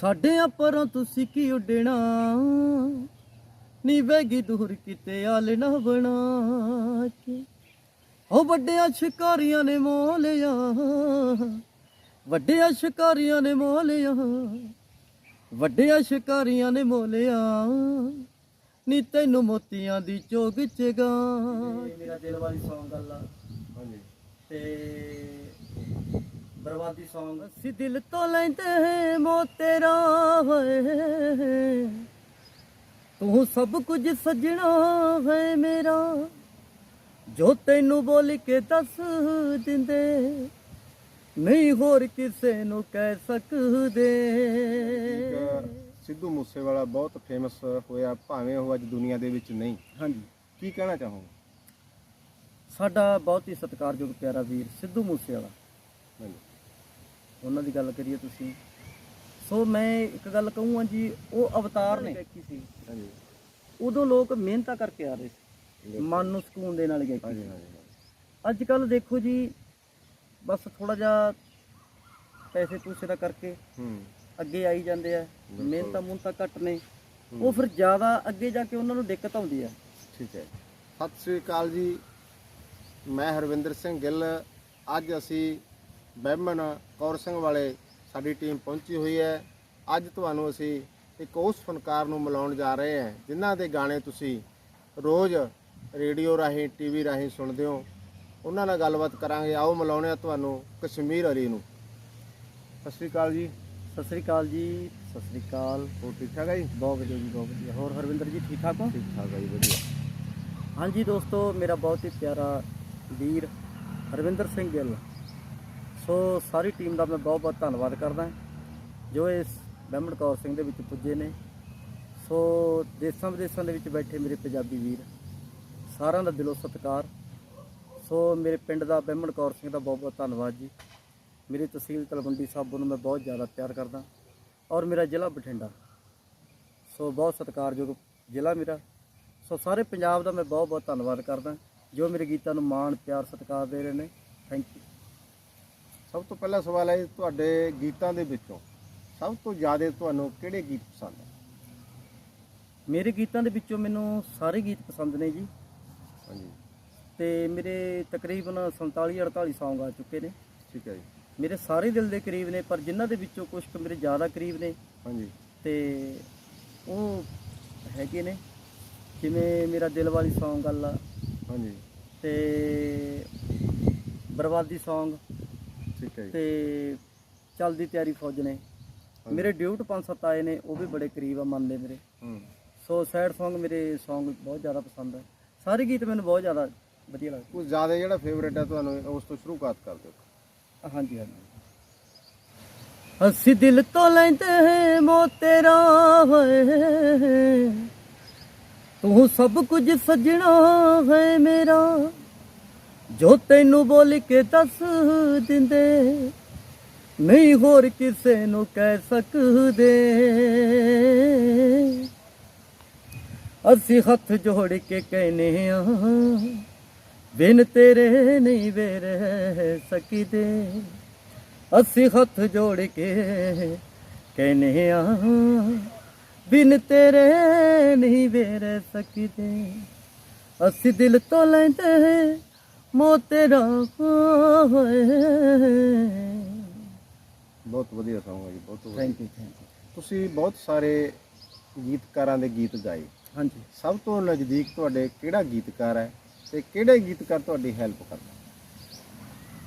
ਸਾਡੇ ਪਰੋਂ ਤੁਸੀਂ ਕੀ ਉੱਡਣਾ? ਨੀ ਵੈਗੀ ਦੂਰ ਕਿਤੇ ਆਲਣਾ ਬਣਾ ਕੇ। ਉਹ ਵੱਡਿਆਂ ਸ਼ਿਕਾਰੀਆਂ ਨੇ ਮੋਹ ਲਿਆ। ਵੱਡਿਆਂ ਸ਼ਿਕਾਰੀਆਂ ਨੇ ਮੋਹ ਲਿਆ। ਵੱਡਿਆਂ ਸ਼ਿਕਾਰੀਆਂ ਨੇ ਮੋਹ ਲਿਆ। ਨੀ ਤੈਨੂੰ ਮੋਤੀਆਂ ਦੀ ਚੋਗ ਚਗਾ ਮੇਰਾ ਦਿਲ ਵਾਲੀ ਸੌਂਗ ਗੱਲ ਆ ਹਾਂਜੀ। ਤੇ ਬਰਬਾਦੀ Song ਸੀ ਦਿਲ ਤੋਂ ਲੈਂਦੇ ਮੋ ਤੇਰਾ ਹੋਏ ਤੂੰ ਸਭ ਕੁਝ ਸਜਣਾ ਹੈ ਮੇਰਾ। ਜੋ ਤੈਨੂੰ ਬੋਲ ਕੇ ਦੱਸ ਦਿੰਦੇ ਨਹੀਂ ਹੋਰ ਕਿਸੇ ਨੂੰ ਕਹਿ ਸਕਦੇ। ਸਿੱਧੂ ਮੂਸੇਵਾਲਾ ਬਹੁਤ ਫੇਮਸ ਹੋਇਆ ਭਾਵੇਂ ਉਹ ਅੱਜ ਦੁਨੀਆ ਦੇ ਵਿੱਚ ਨਹੀਂ। ਹਾਂਜੀ। ਕੀ ਕਹਿਣਾ ਚਾਹੋਗੇ? ਸਾਡਾ ਬਹੁਤ ਹੀ ਸਤਿਕਾਰਯੋਗ ਪਿਆਰਾ ਵੀਰ ਸਿੱਧੂ ਮੂਸੇਵਾਲਾ। ਉਹਨਾਂ ਦੀ ਗੱਲ ਕਰੀਏ ਤੁਸੀਂ। ਸੋ ਮੈਂ ਇੱਕ ਗੱਲ ਕਹੂੰਗਾ ਜੀ ਉਹ ਅਵਤਾਰ ਨੇ। ਸੀ ਹਾਂਜੀ। ਉਦੋਂ ਲੋਕ ਮਿਹਨਤਾਂ ਕਰਕੇ ਆ ਰਹੇ ਸੀ। ਮਨ ਨੂੰ ਸਕੂਨ ਦੇਣ ਵਾਲੀ ਗਾਇਕੀ ਹਾਂਜੀ ਹਾਂਜੀ। ਅੱਜ ਕੱਲ ਦੇਖੋ ਜੀ ਬਸ ਥੋੜਾ ਜਿਹਾ ਪੈਸੇ ਪੂਸੇ ਦਾ ਕਰਕੇ ਹੂੰ। ਅੱਗੇ ਆਈ ਜਾਂਦੇ ਆ। ਮਿਹਨਤਾਂ ਮੁਹਨਤਾਂ ਘੱਟ ਨੇ। ਉਹ ਫਿਰ ਜ਼ਿਆਦਾ ਅੱਗੇ ਜਾ ਕੇ ਉਹਨਾਂ ਨੂੰ ਦਿੱਕਤ ਆਉਂਦੀ ਆ। ਠੀਕ ਹੈ। ਸਤਿ ਸ੍ਰੀ ਅਕਾਲ ਜੀ। ਮੈਂ ਹਰਵਿੰਦਰ ਸਿੰਘ ਗਿੱਲ। ਅੱਜ ਅਸੀਂ ਬਹਿਮਨ ਕੌਰ ਸਿੰਘ ਵਾਲੇ ਸਾਡੀ ਟੀਮ ਪਹੁੰਚੀ ਹੋਈ ਹੈ। ਅੱਜ ਤੁਹਾਨੂੰ ਅਸੀਂ ਇੱਕ ਉਸ ਫਨਕਾਰ ਨੂੰ ਮਿਲਾਉਣ ਜਾ ਰਹੇ ਹਾਂ ਜਿਨ੍ਹਾਂ ਦੇ ਗਾਣੇ ਤੁਸੀਂ ਰੋਜ਼ ਰੇਡੀਓ ਰਾਹੀਂ ਟੀਵੀ ਰਾਹੀਂ ਸੁਣਦੇ ਹੋ। ਉਹਨਾਂ ਨਾਲ ਗੱਲਬਾਤ ਕਰਾਂਗੇ। ਆਓ ਮਿਲਾਉਂਦੇ ਹਾਂ ਤੁਹਾਨੂੰ ਕਸ਼ਮੀਰ ਅਲੀ ਨੂੰ। ਸਤਿ ਸ੍ਰੀ ਅਕਾਲ ਜੀ। ਸਤਿ ਸ੍ਰੀ ਅਕਾਲ ਜੀ। ਸਤਿ ਸ੍ਰੀ ਅਕਾਲ। ਹੋਰ ਠੀਕ ਠਾਕ ਹੈ ਜੀ? ਬਹੁਤ ਵਧੀਆ ਜੀ ਬਹੁਤ ਵਧੀਆ। ਹੋਰ ਹਰਵਿੰਦਰ ਜੀ ਠੀਕ ਠਾਕ ਹੋ? ਠੀਕ ਠਾਕ ਹੈ ਜੀ ਵਧੀਆ। ਹਾਂਜੀ ਦੋਸਤੋ ਮੇਰਾ ਬਹੁਤ ਹੀ ਪਿਆਰਾ ਵੀਰ ਹਰਵਿੰਦਰ ਸਿੰਘ ਗਿੱਲ। ਸੋ ਸਾਰੀ ਟੀਮ ਦਾ ਮੈਂ ਬਹੁਤ ਬਹੁਤ ਧੰਨਵਾਦ ਕਰਦਾ ਜੋ ਇਸ ਬਹਿਮਣ ਕੌਰ ਸਿੰਘ ਦੇ ਵਿੱਚ ਪੁੱਜੇ ਨੇ। ਸੋ ਦੇਸਾਂ ਵਿਦੇਸਾਂ ਦੇ ਵਿੱਚ ਬੈਠੇ ਮੇਰੇ ਪੰਜਾਬੀ ਵੀਰ, ਸਾਰਿਆਂ ਦਾ ਦਿਲੋਂ ਸਤਿਕਾਰ। ਸੋ ਮੇਰੇ ਪਿੰਡ ਦਾ ਬਹਿਮਣ ਕੌਰ ਸਿੰਘ ਦਾ ਬਹੁਤ ਬਹੁਤ ਧੰਨਵਾਦ ਜੀ। ਮੇਰੀ ਤਹਿਸੀਲ ਤਲਵੰਡੀ ਸਾਬੋ ਨੂੰ ਮੈਂ ਬਹੁਤ ਜ਼ਿਆਦਾ ਪਿਆਰ ਕਰਦਾ ਔਰ ਮੇਰਾ ਜ਼ਿਲ੍ਹਾ ਬਠਿੰਡਾ। ਸੋ ਬਹੁਤ ਸਤਿਕਾਰਯੋਗ ਜ਼ਿਲ੍ਹਾ ਮੇਰਾ। ਸੋ ਸਾਰੇ ਪੰਜਾਬ ਦਾ ਮੈਂ ਬਹੁਤ ਬਹੁਤ ਧੰਨਵਾਦ ਕਰਦਾ ਜੋ ਮੇਰੇ ਗੀਤਾਂ ਨੂੰ ਮਾਣ, ਪਿਆਰ, ਸਤਿਕਾਰ ਦੇ ਰਹੇ ਨੇ। ਥੈਂਕ ਯੂ ਸਭ ਤੋਂ ਪਹਿਲਾ ਸਵਾਲ ਹੈ ਤੁਹਾਡੇ ਗੀਤਾਂ ਦੇ ਵਿੱਚੋਂ ਸਭ ਤੋਂ ਜ਼ਿਆਦਾ ਤੁਹਾਨੂੰ ਕਿਹੜੇ ਗੀਤ ਪਸੰਦ ਹੈ ਮੇਰੇ ਗੀਤਾਂ ਦੇ ਵਿੱਚੋਂ ਮੈਨੂੰ ਸਾਰੇ ਗੀਤ ਪਸੰਦ ਨੇ ਜੀ। ਹਾਂਜੀ। ਤੇ ਮੇਰੇ ਤਕਰੀਬਨ 47 48 Song ਆ ਚੁੱਕੇ ਨੇ। ਠੀਕ ਹੈ ਜੀ। ਮੇਰੇ ਸਾਰੇ ਦਿਲ ਦੇ ਕਰੀਬ ਨੇ ਪਰ ਜਿਨ੍ਹਾਂ ਦੇ ਵਿੱਚੋਂ ਕੁਝ ਕੁ ਮੇਰੇ ਜ਼ਿਆਦਾ ਕਰੀਬ ਨੇ ਹਾਂਜੀ। ਤੇ ਉਹ ਹੈਗੇ ਨੇ। ਜਿਵੇਂ ਮੇਰਾ ਦਿਲ ਵਾਲੀ Song ਗੱਲ ਆ ਹਾਂਜੀ। ਤੇ ਬਰਬਾਦੀ Song ਠੀਕ ਹੈ ਜੀ। ਤੇ ਚੱਲਦੀ ਤਿਆਰੀ ਫੌਜ ਨੇ। ਮੇਰੇ ਡਿਊਟ ਪੰਜ ਸੱਤ ਆਏ ਨੇ ਉਹ ਵੀ ਬੜੇ ਕਰੀਬ ਆ ਮੰਨਦੇ ਮੇਰੇ। ਹੂੰ। ਸੋ ਸੈਡ Song ਮੇਰੇ Song ਬਹੁਤ ਜ਼ਿਆਦਾ ਪਸੰਦ ਹੈ ਸਾਰੇ ਗੀਤ ਮੈਨੂੰ ਬਹੁਤ ਜ਼ਿਆਦਾ ਵਧੀਆ ਲੱਗਦੇ। ਕੁਝ ਜ਼ਿਆਦਾ ਜਿਹੜਾ ਫੇਵਰੇਟ ਹੈ ਤੁਹਾਨੂੰ ਉਸ ਤੋਂ ਸ਼ੁਰੂਆਤ ਕਰ ਦਿਓ। ਹਾਂਜੀ ਹਾਂਜੀ। ਅਸੀਂ ਦਿਲ ਤੋਂ ਲੈਂਦੇ ਮੋ ਤੇਰਾ ਹੋਏ ਤੂੰ ਸਭ ਕੁਝ ਸਜਣਾ ਹੈ ਮੇਰਾ। ਜੋ ਤੈਨੂੰ ਬੋਲ ਕੇ ਦੱਸ ਦਿੰਦੇ, ਨਹੀਂ ਹੋਰ ਕਿਸੇ ਨੂੰ ਕਹਿ ਸਕਦੇ। ਅਸੀਂ ਹੱਥ ਜੋੜ ਕੇ ਕਹਿੰਨੇ ਆ ਬਿਨ ਤੇਰੇ ਨਹੀਂ ਵੇ ਰਹਿ ਸਕੀਦੇ। ਅਸੀਂ ਹੱਥ ਜੋੜ ਕੇ ਕਹਿੰਨੇ ਆ ਬਿਨ ਤੇਰੇ ਨਹੀਂ ਵੇ ਰਹਿ ਸਕੀਦੇ। ਅਸੀਂ ਦਿਲ ਤੋਂ ਲੈਂਦੇ ਮੋ ਤੇਰਾ ਹੋਏ। ਬਹੁਤ ਵਧੀਆ Song ਹੈ ਜੀ ਬਹੁਤ ਵਧੀਆ। ਥੈਂਕ ਯੂ ਥੈਂਕ ਯੂ ਤੁਸੀਂ ਬਹੁਤ ਸਾਰੇ ਗੀਤਕਾਰਾਂ ਦੇ ਗੀਤ ਗਾਏ। ਹਾਂਜੀ। ਸਭ ਤੋਂ ਨਜ਼ਦੀਕ ਤੁਹਾਡੇ ਕਿਹੜਾ ਗੀਤਕਾਰ ਹੈ ਤੇ ਕਿਹੜੇ ਗੀਤਕਾਰ ਤੁਹਾਡੀ ਹੈਲਪ ਕਰਦਾ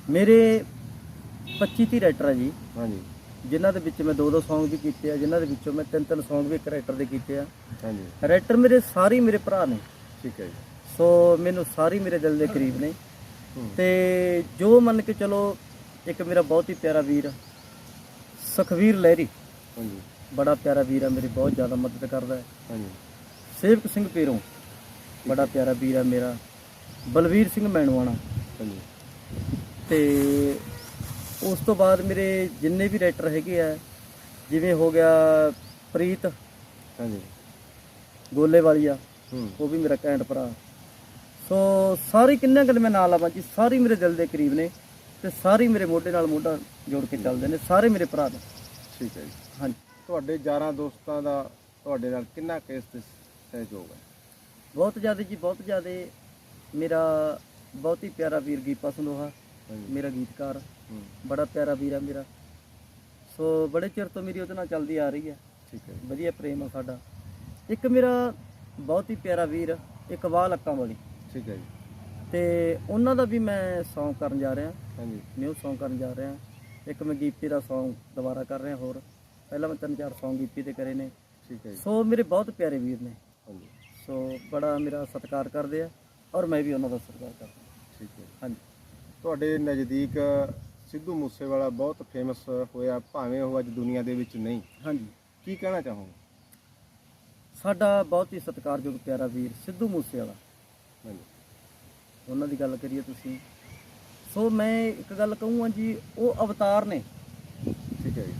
ਮੇਰੇ 25 ਤੀ ਰਾਈਟਰ ਆ ਜੀ। ਹਾਂਜੀ। ਜਿਨ੍ਹਾਂ ਦੇ ਵਿੱਚ ਮੈਂ ਦੋ ਦੋ Song ਵੀ ਕੀਤੇ ਆ ਜਿਨ੍ਹਾਂ ਦੇ ਵਿੱਚੋਂ ਮੈਂ ਤਿੰਨ ਤਿੰਨ Song ਵੀ ਇੱਕ ਰਾਈਟਰ ਦੇ ਕੀਤੇ ਆ। ਹਾਂਜੀ। ਰਾਈਟਰ ਮੇਰੇ ਸਾਰੇ ਹੀ ਮੇਰੇ ਭਰਾ ਨੇ। ਠੀਕ ਹੈ ਜੀ। ਸੋ ਮੈਨੂੰ ਸਾਰੇ ਹੀ ਮੇਰੇ ਦਿਲ ਦੇ ਕਰੀਬ ਨੇ। ਤੇ ਜੋ ਮੰਨ ਕੇ ਚਲੋ ਇੱਕ ਮੇਰਾ ਬਹੁਤ ਹੀ ਪਿਆਰਾ ਵੀਰ ਸੁਖਵੀਰ ਲਹਿਰੀ। ਹਾਂਜੀ। ਬੜਾ ਪਿਆਰਾ ਵੀਰ ਆ ਮੇਰੀ ਬਹੁਤ ਜ਼ਿਆਦਾ ਮਦਦ ਕਰਦਾ ਹੈ। ਹਾਂਜੀ। ਸੇਵਕ ਸਿੰਘ ਪੀਰੋਂ ਬੜਾ ਪਿਆਰਾ ਵੀਰ ਆ ਮੇਰਾ। ਬਲਵੀਰ ਸਿੰਘ ਮੈਣਵਾਣਾ। ਹਾਂਜੀ। ਤੇ ਉਸ ਤੋਂ ਬਾਅਦ ਮੇਰੇ ਜਿੰਨੇ ਵੀ ਰਾਈਟਰ ਹੈਗੇ ਆ ਜਿਵੇਂ ਹੋ ਗਿਆ ਪ੍ਰੀਤ ਹਾਂਜੀ। ਗੋਲੇ ਵਾਲੀਆ ਹੂੰ। ਉਹ ਵੀ ਮੇਰਾ ਘੈਂਟ ਭਰਾ। ਸੋ ਸਾਰੇ ਕਿੰਨੇ ਗੱਲ ਮੈਂ ਨਾਲ ਲਾਵਾਂ ਜੀ ਸਾਰੇ ਮੇਰੇ ਦਿਲ ਦੇ ਕਰੀਬ ਨੇ ਤੇ ਸਾਰੇ ਮੇਰੇ ਮੋਢੇ ਨਾਲ ਮੋਢਾ ਜੋੜ ਕੇ ਚੱਲਦੇ ਨੇ ਸਾਰੇ ਮੇਰੇ ਭਰਾ ਨੇ। ਠੀਕ ਹੈ ਜੀ। ਹਾਂਜੀ। ਤੁਹਾਡੇ ਯਾਰਾਂ ਦੋਸਤਾਂ ਦਾ ਤੁਹਾਡੇ ਨਾਲ ਕਿੰਨਾ ਕੇਸ ਤੇ ਸਹਿਯੋਗ ਹੈ? ਬਹੁਤ ਜ਼ਿਆਦਾ ਜੀ ਬਹੁਤ ਜ਼ਿਆਦਾ ਮੇਰਾ ਬਹੁਤ ਹੀ ਪਿਆਰਾ ਵੀਰ ਗੀਪਾ ਸੰਦੋਹਾ ਮੇਰਾ ਗੀਤਕਾਰ ਬੜਾ ਪਿਆਰਾ ਵੀਰ ਆ ਮੇਰਾ। ਸੋ ਬੜੇ ਚਿਰ ਤੋਂ ਮੇਰੀ ਉਹਦੇ ਨਾਲ ਚੱਲਦੀ ਆ ਰਹੀ ਹੈ। ਠੀਕ ਹੈ ਵਧੀਆ ਪ੍ਰੇਮ ਆ ਸਾਡਾ। ਇੱਕ ਮੇਰਾ ਬਹੁਤ ਹੀ ਪਿਆਰਾ ਵੀਰ ਇਕਬਾਲ ਅੱਕਾਂ ਵਾਲੀ। ਠੀਕ ਹੈ ਜੀ। ਤੇ ਉਹਨਾਂ ਦਾ ਵੀ ਮੈਂ Song ਕਰਨ ਜਾ ਰਿਹਾ। ਹਾਂਜੀ। ਨਿਊ Song ਕਰਨ ਜਾ ਰਿਹਾ। ਇੱਕ ਮੈਂ ਗੀਪੀ ਦਾ Song ਦੁਬਾਰਾ ਕਰ ਰਿਹਾ ਹੋਰ। ਪਹਿਲਾਂ ਮੈਂ ਤਿੰਨ ਚਾਰ Song ਗੀਪੀ ਦੇ ਕਰੇ ਨੇ। ਠੀਕ ਹੈ ਜੀ। ਸੋ ਮੇਰੇ ਬਹੁਤ ਪਿਆਰੇ ਵੀਰ ਨੇ। ਹਾਂਜੀ। ਸੋ ਬੜਾ ਮੇਰਾ ਸਤਿਕਾਰ ਕਰਦੇ ਆ ਔਰ ਮੈਂ ਵੀ ਉਹਨਾਂ ਦਾ ਸਤਿਕਾਰ ਕਰਦਾ। ਠੀਕ ਹੈ ਹਾਂਜੀ। ਤੁਹਾਡੇ ਨਜ਼ਦੀਕ ਸਿੱਧੂ ਮੂਸੇਵਾਲਾ ਬਹੁਤ ਫੇਮਸ ਹੋਇਆ ਭਾਵੇਂ ਉਹ ਅੱਜ ਦੁਨੀਆ ਦੇ ਵਿੱਚ ਨਹੀਂ। ਹਾਂਜੀ। ਕੀ ਕਹਿਣਾ ਚਾਹੋਗੇ? ਸਾਡਾ ਬਹੁਤ ਹੀ ਸਤਿਕਾਰਯੋਗ ਪਿਆਰਾ ਵੀਰ ਸਿੱਧੂ ਮੂਸੇਵਾਲਾ। ਉਹਨਾਂ ਦੀ ਗੱਲ ਕਰੀਏ ਤੁਸੀਂ। ਸੋ ਮੈਂ ਇੱਕ ਗੱਲ ਕਹੂੰਗਾ ਜੀ ਉਹ ਅਵਤਾਰ ਨੇ। ਠੀਕ ਹੈ ਜੀ।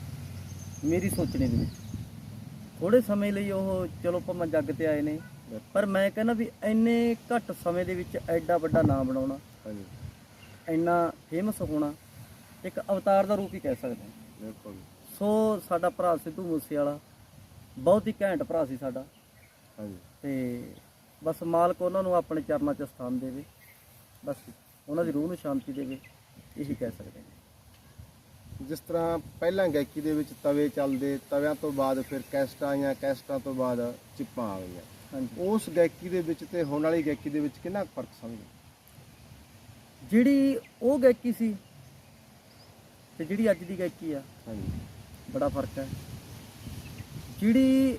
ਮੇਰੀ ਸੋਚਣੇ ਦੇ ਵਿੱਚ। ਥੋੜੇ ਸਮੇਂ ਲਈ ਉਹ ਚਲੋ ਭਾਵੇਂ ਜੱਗ ਤੇ ਆਏ ਨੇ। ਪਰ ਮੈਂ ਕਹਿੰਦਾ ਵੀ ਇੰਨੇ ਘੱਟ ਸਮੇਂ ਦੇ ਵਿੱਚ ਐਡਾ ਵੱਡਾ ਨਾਮ ਬਣਾਉਣਾ। ਹਾਂਜੀ। ਇੰਨਾ ਫੇਮਸ ਹੋਣਾ ਇੱਕ ਅਵਤਾਰ ਦਾ ਰੂਪ ਹੀ ਕਹਿ ਸਕਦੇ ਹਾਂ। ਬਿਲਕੁਲ। ਸੋ ਸਾਡਾ ਭਰਾ ਸਿੱਧੂ ਮੂਸੇਵਾਲਾ ਬਹੁਤ ਹੀ ਘੈਂਟ ਭਰਾ ਸੀ ਸਾਡਾ। ਹਾਂਜੀ। ਤੇ ਬਸ ਮਾਲਕ ਉਹਨਾਂ ਨੂੰ ਆਪਣੇ ਚਰਨਾਂ 'ਚ ਸਥਾਨ ਦੇਵੇ। ਬਸ ਉਹਨਾਂ ਦੀ ਰੂਹ ਨੂੰ ਸ਼ਾਂਤੀ ਦੇਵੇ ਇਹੀ ਕਹਿ ਸਕਦੇ ਹਾਂ ਜਿਸ ਤਰ੍ਹਾਂ ਪਹਿਲਾਂ ਗਾਇਕੀ ਦੇ ਵਿੱਚ ਤਵੇ ਚੱਲਦੇ ਤਵਿਆਂ ਤੋਂ ਬਾਅਦ ਫਿਰ ਕੈਸਟਾਂ ਆਈਆਂ ਕੈਸਟਾਂ ਤੋਂ ਬਾਅਦ ਚਿੱਪਾਂ ਆ ਗਈਆਂ। ਹਾਂਜੀ। ਉਸ ਗਾਇਕੀ ਦੇ ਵਿੱਚ ਤੇ ਹੁਣ ਵਾਲੀ ਗਾਇਕੀ ਦੇ ਵਿੱਚ ਕਿੰਨਾ ਫ਼ਰਕ ਸਮਝਦੇ ਜਿਹੜੀ ਉਹ ਗਾਇਕੀ ਸੀ ਤੇ ਜਿਹੜੀ ਅੱਜ ਦੀ ਗਾਇਕੀ ਆ ਹਾਂਜੀ। ਬੜਾ ਫ਼ਰਕ ਹੈ। ਜਿਹੜੀ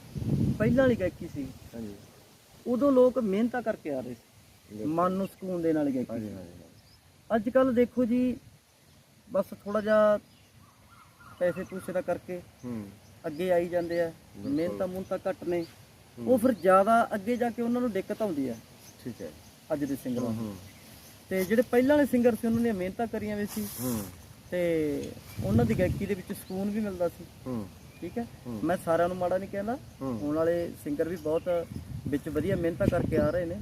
ਪਹਿਲਾਂ ਵਾਲੀ ਗਾਇਕੀ ਸੀ ਹਾਂਜੀ। ਉਦੋਂ ਲੋਕ ਮਿਹਨਤਾਂ ਕਰਕੇ ਆ ਰਹੇ ਸੀ। ਮਨ ਨੂੰ ਸਕੂਨ ਦੇਣ ਵਾਲੀ ਗਾਇਕੀ ਅੱਜ ਕੱਲ ਦੇਖੋ ਜੀ ਬਸ ਥੋੜਾ ਜਿਹਾ ਪੈਸੇ ਪੂਸੇ ਦਾ ਕਰਕੇ ਹੂੰ। ਅੱਗੇ ਆਈ ਜਾਂਦੇ ਆ। ਮਿਹਨਤਾਂ ਮੁਹਨਤਾਂ ਘੱਟ ਨੇ। ਹੂੰ। ਉਹ ਫਿਰ ਜ਼ਿਆਦਾ ਅੱਗੇ ਜਾ ਕੇ ਉਹਨਾਂ ਨੂੰ ਦਿੱਕਤ ਆਉਂਦੀ ਆ। ਠੀਕ ਹੈ। ਅੱਜ ਦੇ ਸਿੰਗਰਾਂ ਨੂੰ। ਹੂੰ। ਤੇ ਜਿਹੜੇ ਪਹਿਲਾਂ ਵਾਲੇ ਸਿੰਗਰ ਸੀ ਉਹਨਾਂ ਨੇ ਮਿਹਨਤਾਂ ਕਰੀਆਂ ਵੀ ਸੀ। ਹੂੰ। ਤੇ ਉਹਨਾਂ ਦੀ ਗਾਇਕੀ ਦੇ ਵਿੱਚ ਸਕੂਨ ਵੀ ਮਿਲਦਾ ਸੀ। ਹੂੰ। ਠੀਕ ਹੈ। ਹੂੰ। ਮੈਂ ਸਾਰਿਆਂ ਨੂੰ ਮਾੜਾ ਨਹੀਂ ਕਹਿੰਦਾ। ਹੂੰ। ਹੁਣ ਵਾਲੇ ਸਿੰਗਰ ਵੀ ਬਹੁਤ ਵਿੱਚ ਵਧੀਆ ਮਿਹਨਤਾਂ ਕਰਕੇ ਆ ਰਹੇ ਨੇ।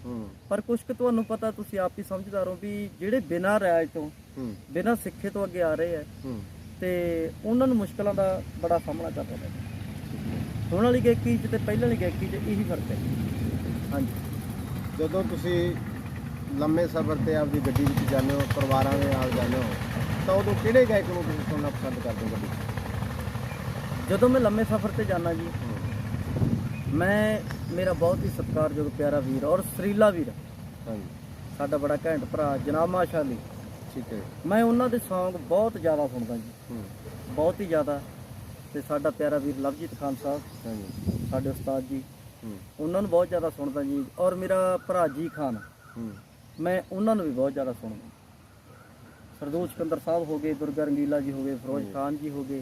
ਪਰ ਕੁਝ ਕੁ ਤੁਹਾਨੂੰ ਪਤਾ ਤੁਸੀਂ ਆਪ ਹੀ ਸਮਝਦਾਰ ਹੋ ਵੀ ਜਿਹੜੇ ਬਿਨਾਂ ਰਿਆਜ਼ ਤੋਂ ਬਿਨਾਂ ਸਿੱਖੇ ਤੋਂ ਅੱਗੇ ਆ ਰਹੇ ਆ ਤੇ ਉਹਨਾਂ ਨੂੰ ਮੁਸ਼ਕਲਾਂ ਦਾ ਬੜਾ ਸਾਹਮਣਾ ਕਰਨਾ ਪੈਂਦਾ। ਹੁਣ ਵਾਲੀ ਗਾਇਕੀ 'ਚ ਤੇ ਪਹਿਲਾਂ ਵਾਲੀ ਗਾਇਕੀ 'ਚ ਇਹੀ ਫ਼ਰਕ ਹੈ। ਹਾਂਜੀ। ਜਦੋਂ ਤੁਸੀਂ ਲੰਮੇ ਸਫ਼ਰ ਤੇ ਆਪਦੀ ਗੱਡੀ ਵਿੱਚ ਜਾਂਦੇ ਹੋ ਪਰਿਵਾਰਾਂ ਦੇ ਨਾਲ ਜਾਂਦੇ ਹੋ ਤਾਂ ਉਦੋਂ ਕਿਹੜੇ ਗਾਇਕ ਨੂੰ ਤੁਸੀਂ ਸੁਣਨਾ ਪਸੰਦ ਕਰਦੇ ਹੋ ਗੱਡੀ? ਜਦੋਂ ਮੈਂ ਲੰਮੇ ਸਫ਼ਰ ਤੇ ਜਾਣਾ ਜੀ ਮੈਂ ਮੇਰਾ ਬਹੁਤ ਹੀ ਸਤਿਕਾਰਯੋਗ ਪਿਆਰਾ ਵੀਰ ਔਰ ਸਰੀਲਾ ਵੀਰ। ਹਾਂਜੀ। ਸਾਡਾ ਬੜਾ ਘੈਂਟ ਭਰਾ ਜਨਾਬ ਮਾਸ਼ਾ ਅਲੀ ਠੀਕ ਹੈ। ਮੈਂ ਉਹਨਾਂ ਦੇ Song ਬਹੁਤ ਜ਼ਿਆਦਾ ਸੁਣਦਾ ਜੀ। ਬਹੁਤ ਹੀ ਜ਼ਿਆਦਾ। ਤੇ ਸਾਡਾ ਪਿਆਰਾ ਵੀਰ ਲਵਜੀਤ ਖਾਨ ਸਾਹਿਬ ਹਾਂਜੀ। ਸਾਡੇ ਉਸਤਾਦ ਜੀ। ਉਹਨਾਂ ਨੂੰ ਬਹੁਤ ਜ਼ਿਆਦਾ ਸੁਣਦਾ ਜੀ। ਔਰ ਮੇਰਾ ਭਰਾ ਜੀ ਖਾਨ। ਮੈਂ ਉਹਨਾਂ ਨੂੰ ਵੀ ਬਹੁਤ ਜ਼ਿਆਦਾ ਸੁਣਦਾ। ਸਰਦੂਲ ਸਿਕੰਦਰ ਸਾਹਿਬ ਹੋ ਗਏ ਦੁਰਗਾ ਰੰਗੀਲਾ ਜੀ ਹੋ ਗਏ ਫਿਰੋਜ਼ ਖਾਨ ਜੀ ਹੋ ਗਏ।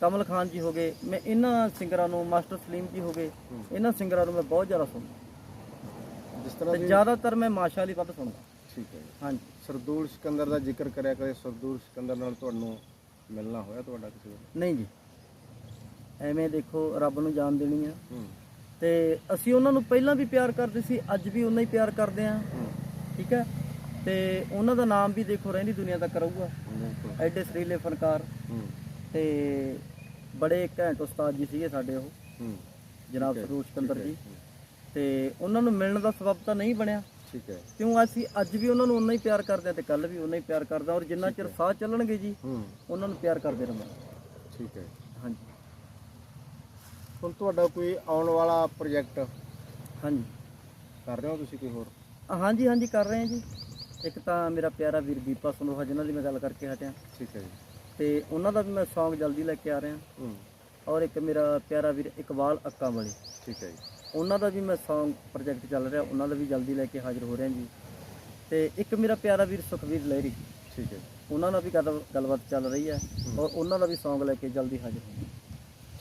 ਕਮਲ ਖਾਨ ਜੀ ਹੋ ਗਏ ਮੈਂ ਇਹਨਾਂ ਸਿੰਗਰਾਂ ਨੂੰ ਮਾਸਟਰ ਸਲੀਮ ਜੀ ਹੋ ਗਏ ਹੂੰ। ਇਹਨਾਂ ਸਿੰਗਰਾਂ ਨੂੰ ਮੈਂ ਬਹੁਤ ਜ਼ਿਆਦਾ ਸੁਣਦਾ। ਜਿਸ ਤਰ੍ਹਾਂ ਦੀ ਜ਼ਿਆਦਾਤਰ ਮੈਂ ਮਾਸ਼ਾ ਅਲੀ ਵੱਧ ਸੁਣਦਾ। ਠੀਕ ਹੈ। ਹਾਂਜੀ। ਸਰਦੂਲ ਸਿਕੰਦਰ ਦਾ ਜ਼ਿਕਰ ਕਰਿਆ ਕਰੇ ਸਰਦੂਲ ਸਿਕੰਦਰ ਨਾਲ ਤੁਹਾਨੂੰ ਮਿਲਣਾ ਹੋਇਆ ਤੁਹਾਡਾ ਕਿਸੇ ਨਹੀਂ ਜੀ। ਐਵੇਂ ਦੇਖੋ ਰੱਬ ਨੂੰ ਜਾਣ ਦੇਣੀ ਆ। ਤੇ ਅਸੀਂ ਉਹਨਾਂ ਨੂੰ ਪਹਿਲਾਂ ਵੀ ਪਿਆਰ ਕਰਦੇ ਸੀ ਅੱਜ ਵੀ ਉਹਨਾਂ ਹੀ ਪਿਆਰ ਕਰਦੇ ਆ। ਠੀਕ ਹੈ? ਤੇ ਉਹਨਾਂ ਦਾ ਨਾਮ ਵੀ ਦੇਖੋ ਰਹਿੰਦੀ ਦੁਨੀਆ ਤੱਕ ਰਹੂਗਾ ਬਿਲਕੁਲ। ਐਡੇ ਸਰੀਲੇ ਫਨਕਾਰ। ਤੇ ਬੜੇ ਘੈਂਟ ਉਸਤਾਦ ਜੀ ਸੀਗੇ ਸਾਡੇ ਉਹ ਹੂੰ। ਜਨਾਬ ਸਰੂਜ ਸਿਕੰਦਰ ਜੀ। ਤੇ ਉਹਨਾਂ ਨੂੰ ਮਿਲਣ ਦਾ ਸਬਬ ਤਾਂ ਨਹੀਂ ਬਣਿਆ। ਠੀਕ ਹੈ। ਕਿਉਂ ਅਸੀਂ ਅੱਜ ਵੀ ਉਹਨਾਂ ਨੂੰ ਉਨਾ ਹੀ ਪਿਆਰ ਕਰਦੇ ਆ ਤੇ ਕੱਲ ਵੀ ਉਨਾ ਹੀ ਪਿਆਰ ਕਰਦਾ ਔਰ ਜਿੰਨਾ ਚਿਰ ਸਾਹ ਚੱਲਣਗੇ ਜੀ ਹੂੰ। ਉਹਨਾਂ ਨੂੰ ਪਿਆਰ ਕਰਦੇ ਰਹਾਂਗੇ। ਠੀਕ ਹੈ। ਹਾਂਜੀ। ਹੁਣ ਤੁਹਾਡਾ ਕੋਈ ਆਉਣ ਵਾਲਾ ਪ੍ਰੋਜੈਕਟ ਹਾਂਜੀ। ਕਰ ਰਹੇ ਹੋ ਤੁਸੀਂ ਕੋਈ ਹੋਰ? ਅ, ਹਾਂਜੀ ਹਾਂਜੀ ਕਰ ਰਹੇ ਹਾਂ ਜੀ। ਇੱਕ ਤਾਂ ਮੇਰਾ ਪਿਆਰਾ ਵੀਰ ਦੀਪਾ ਸੰਦੋਹਾ ਜਿਨ੍ਹਾਂ ਦੀ ਮੈਂ ਗੱਲ ਕਰਕੇ ਹਟਿਆ। ਠੀਕ ਹੈ ਜੀ। ਤੇ ਉਹਨਾਂ ਦਾ ਵੀ ਮੈਂ Song ਜਲਦੀ ਲੈ ਕੇ ਆ ਰਿਹਾ। ਹੂੰ। ਔਰ ਇੱਕ ਮੇਰਾ ਪਿਆਰਾ ਵੀਰ ਇਕਬਾਲ ਅੱਕਾਂ ਵਾਲੀ। ਠੀਕ ਹੈ ਜੀ। ਉਹਨਾਂ ਦਾ ਵੀ ਮੈਂ Song ਪ੍ਰੋਜੈਕਟ ਚੱਲ ਰਿਹਾ ਉਹਨਾਂ ਦਾ ਵੀ ਜਲਦੀ ਲੈ ਕੇ ਹਾਜ਼ਰ ਹੋ ਰਿਹਾ ਜੀ। ਤੇ ਇੱਕ ਮੇਰਾ ਪਿਆਰਾ ਵੀਰ ਸੁਖਵੀਰ ਲਹਿਰੀ। ਠੀਕ ਹੈ। ਜੀ, ਉਹਨਾਂ ਨਾਲ ਵੀ ਗੱਲ- ਗੱਲਬਾਤ ਚੱਲ ਰਹੀ ਹੈ। ਔਰ ਉਹਨਾਂ ਦਾ ਵੀ Song ਲੈ ਕੇ ਜਲਦੀ ਹਾਜ਼ਰ ਹੋਣਾ